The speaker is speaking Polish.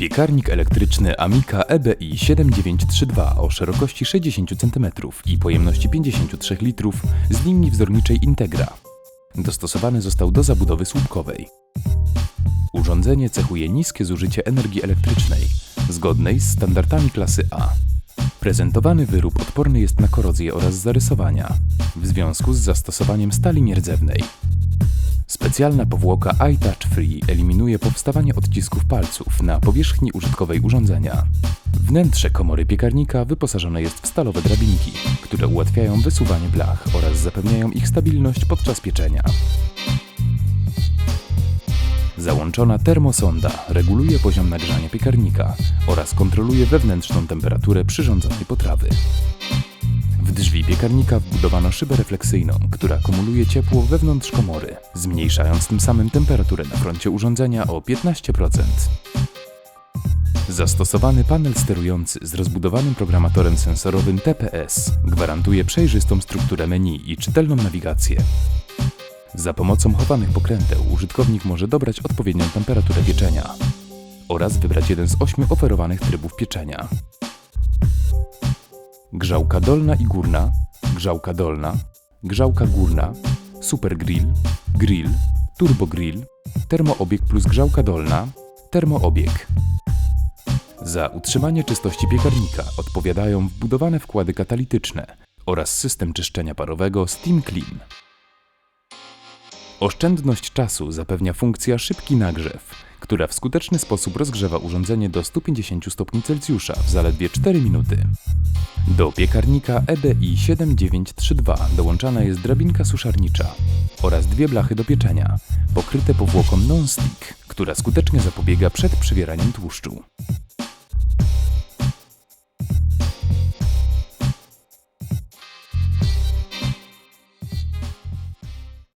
Piekarnik elektryczny Amica EBI 7932 o szerokości 60 cm i pojemności 53 litrów z linii wzorniczej Integra. Dostosowany został do zabudowy słupkowej. Urządzenie cechuje niskie zużycie energii elektrycznej, zgodnej z standardami klasy A. Prezentowany wyrób odporny jest na korozję oraz zarysowania, w związku z zastosowaniem stali nierdzewnej. Specjalna powłoka iTouch Free eliminuje powstawanie odcisków palców na powierzchni użytkowej urządzenia. Wnętrze komory piekarnika wyposażone jest w stalowe drabinki, które ułatwiają wysuwanie blach oraz zapewniają ich stabilność podczas pieczenia. Załączona termosonda reguluje poziom nagrzania piekarnika oraz kontroluje wewnętrzną temperaturę przyrządzonej potrawy. Piekarnika wbudowano szybę refleksyjną, która kumuluje ciepło wewnątrz komory, zmniejszając tym samym temperaturę na froncie urządzenia o 15%. Zastosowany panel sterujący z rozbudowanym programatorem sensorowym TPS gwarantuje przejrzystą strukturę menu i czytelną nawigację. Za pomocą chowanych pokręteł użytkownik może dobrać odpowiednią temperaturę pieczenia oraz wybrać jeden z ośmiu oferowanych trybów pieczenia. Grzałka dolna i górna, grzałka dolna, grzałka górna, super grill, grill, turbo grill, termoobieg plus grzałka dolna, termoobieg. Za utrzymanie czystości piekarnika odpowiadają wbudowane wkłady katalityczne oraz system czyszczenia parowego Steam Clean. Oszczędność czasu zapewnia funkcja szybki nagrzew, która w skuteczny sposób rozgrzewa urządzenie do 150 stopni Celsjusza w zaledwie 4 minuty. Do piekarnika E EBI 7932 dołączana jest drabinka suszarnicza oraz dwie blachy do pieczenia, pokryte powłoką non-stick, która skutecznie zapobiega przed przywieraniem tłuszczu.